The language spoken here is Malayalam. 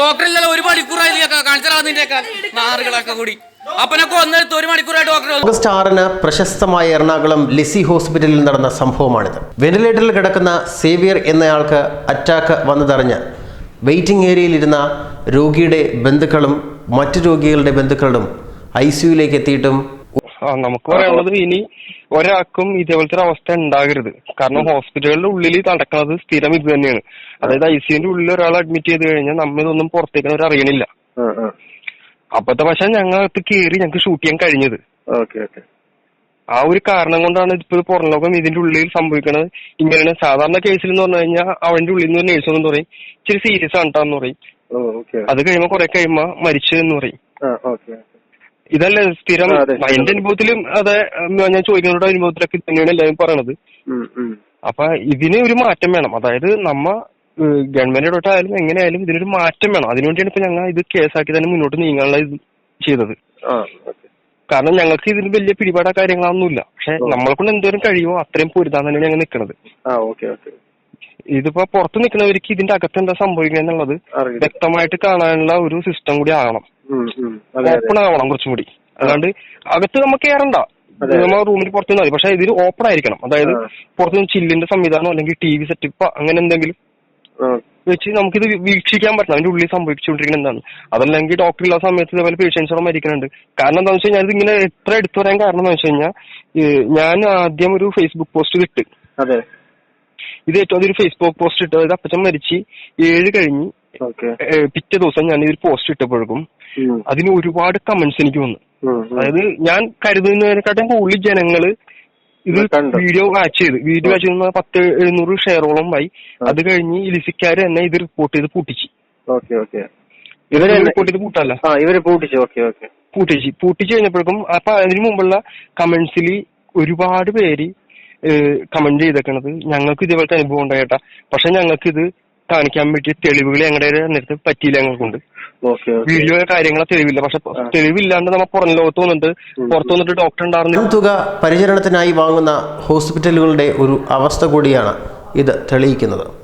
ഡോക്ടർ ഒരു കൂടി. പ്രശസ്തമായ എറണാകുളം ലിസി ഹോസ്പിറ്റലിൽ നടന്ന സംഭവമാണിത്. വെന്റിലേറ്ററിൽ കിടക്കുന്ന സേവിയർ എന്നയാൾക്ക് അറ്റാക്ക് വന്നതറിഞ്ഞ് വെയിറ്റിംഗ് ഏരിയയിലിരുന്ന രോഗിയുടെ ബന്ധുക്കളും മറ്റു രോഗികളുടെ ബന്ധുക്കളും ഐ സിയുയിലേക്ക് എത്തിയിട്ടും ആ നമുക്ക് പറയാനുള്ളത് ഇനി ഒരാൾക്കും ഇതേപോലത്തെ ഒരു അവസ്ഥ ഉണ്ടാകരുത്. കാരണം ഹോസ്പിറ്റലുകളുടെ ഉള്ളിൽ നടക്കുന്നത് സ്ഥിരം ഇത് തന്നെയാണ്. അതായത് ഐ സിയുന്റെ ഉള്ളിൽ ഒരാൾ അഡ്മിറ്റ് ചെയ്ത് കഴിഞ്ഞാൽ നമ്മൾ ഇതൊന്നും പുറത്തേക്ക് അവർ അറിയണില്ല. അപ്പത്തെ പക്ഷെ ഞങ്ങൾക്ക് കയറി ഞങ്ങൾക്ക് ഷൂട്ട് ചെയ്യാൻ കഴിഞ്ഞത്. ആ ഒരു കാരണം കൊണ്ടാണ് ഇപ്പൊ പുറം ലോകം ഇതിന്റെ ഉള്ളിൽ സംഭവിക്കുന്നത് ഇങ്ങനെയാണ് സാധാരണ കേസിൽ എന്ന് പറഞ്ഞു കഴിഞ്ഞാൽ അവന്റെ ഉള്ളിൽ നിന്ന് നേഴ്സ് എന്ന് പറയും ഇച്ചിരി സീരിയസ് ആണ്ടാന്ന് പറയും. അത് കഴിയുമ്പോൾ കുറെ കഴിയുമ്പോ മരിച്ചു എന്ന് പറയും ഇതല്ലേ സ്ഥിരം. എന്റെ അനുഭവത്തിലും അതെ ഞാൻ ചോദിക്കുന്നവരുടെ അനുഭവത്തിലൊക്കെ തന്നെയാണ് എല്ലാവരും പറയണത്. അപ്പൊ ഇതിന് ഒരു മാറ്റം വേണം. അതായത് നമ്മ ഗവൺമെന്റ് ഇടപെട്ടായാലും എങ്ങനെയായാലും ഇതിനൊരു മാറ്റം വേണം. അതിനുവേണ്ടിയാണ് ഇപ്പൊ ഞങ്ങൾ ഇത് കേസാക്കി തന്നെ മുന്നോട്ട് നീങ്ങാനുള്ള ഇത് ചെയ്തത്. കാരണം ഞങ്ങൾക്ക് ഇതിന് വലിയ പിടിപാടാ കാര്യങ്ങളൊന്നുമില്ല. പക്ഷെ. നമ്മളെ കൊണ്ട് എന്തോരം കഴിയുമോ അത്രയും പൊരുതാൻ തന്നെയാണ് ഞങ്ങൾ നിൽക്കുന്നത് ഇതിപ്പോ പുറത്ത് നിൽക്കുന്നവർക്ക് ഇതിന്റെ അകത്ത് എന്താ സംഭവിക്കുക എന്നുള്ളത് വ്യക്തമായിട്ട് കാണാനുള്ള ഒരു സിസ്റ്റം കൂടി ആകണം ഓപ്പൺ ആവണം കുറച്ചും കൂടി. അല്ലാണ്ട് അകത്ത് നമ്മൾ കയറണ്ട. നമ്മൾ റൂമിൽ പുറത്തു മതി. പക്ഷെ ഇതിൽ ഓപ്പൺ ആയിരിക്കണം. അതായത് പുറത്തു നിന്ന് ചില്ലിന്റെ സംവിധാനം അല്ലെങ്കിൽ ടി വി സെറ്റപ്പ് അങ്ങനെ എന്തെങ്കിലും വെച്ച് നമുക്കിത് വീക്ഷിക്കാൻ പറ്റണം. അതിന്റെ ഉള്ളിൽ സംഭവിച്ചുകൊണ്ടിരിക്കുന്നത് എന്താണ്? അതല്ലെങ്കിൽ ഡോക്ടർ ഇല്ലാത്ത സമയത്ത് ഇതേപോലെ പേഷ്യൻസോടെ മരിക്കുന്നുണ്ട്. കാരണം എന്താണെന്ന് വെച്ചാൽ കഴിഞ്ഞാൽ ഇതിങ്ങനെ എത്ര എടുത്തു പറയാൻ കാരണം എന്ന് വെച്ച് കഴിഞ്ഞാൽ ഞാൻ ആദ്യം ഒരു ഫേസ്ബുക്ക് പോസ്റ്റ് അതെ. ഇത് ഏറ്റവും ഒരു ഫേസ്ബുക്ക് പോസ്റ്റ് ഇട്ട് അതായത് അപ്പച്ചൻ മരിച്ച് ഏഴ് കഴിഞ്ഞ് പിറ്റേ ദിവസം ഞാൻ ഇതൊരു പോസ്റ്റ് ഇട്ടപ്പോഴേക്കും അതിന് ഒരുപാട് കമന്റ്സ് എനിക്ക് വന്നു. അതായത് ഞാൻ കരുതുന്നതിനെക്കാട്ടും കൂടുതൽ ജനങ്ങൾ ഇത് വീഡിയോ വാച്ച് ചെയ്ത്. വീഡിയോ വാച്ച് ചെയ്ത് പത്ത് എഴുന്നൂറ് ഷെയറോളം ആയി. അത് കഴിഞ്ഞ് ലിസിക്കാര് തന്നെ ഇത് റിപ്പോർട്ട് ചെയ്ത് പൂട്ടിച്ചു. ഇവർ റിപ്പോർട്ട് ചെയ്ത് പൂട്ടല്ല? ആ ഇവർ പൂട്ടിച്ചു. Okay okay. പൂട്ടിച്ച്. പൂട്ടിച്ച് കഴിഞ്ഞപ്പോഴേക്കും അപ്പൊ അതിനു മുമ്പുള്ള കമന്റ്സിൽ ഒരുപാട് പേര് കമന്റ് ചെയ്തേക്കണത്. ഞങ്ങൾക്ക് ഇതേപോലത്തെ അനുഭവം ഉണ്ടായിട്ടാ. പക്ഷെ ഞങ്ങൾക്ക് ഇത് കാണിക്കാൻ പറ്റിയ തെളിവുകൾ ഞങ്ങളുടെ നേരത്തെ പറ്റിയില്ല ഞങ്ങൾക്കുണ്ട്. Okay okay. വീഡിയോ കാര്യങ്ങളെ തെളിവില്ല. പക്ഷെ. തെളിവില്ലാണ്ട് നമ്മൾ പുറം ലോകത്ത് വന്നിട്ട്. പുറത്തു വന്നിട്ട് ഡോക്ടർ ഉണ്ടായിരുന്നു. തുക പരിചരണത്തിനായി വാങ്ങുന്ന ഹോസ്പിറ്റലുകളുടെ ഒരു അവസ്ഥ കൂടിയാണ് ഇത് തെളിയിക്കുന്നത്.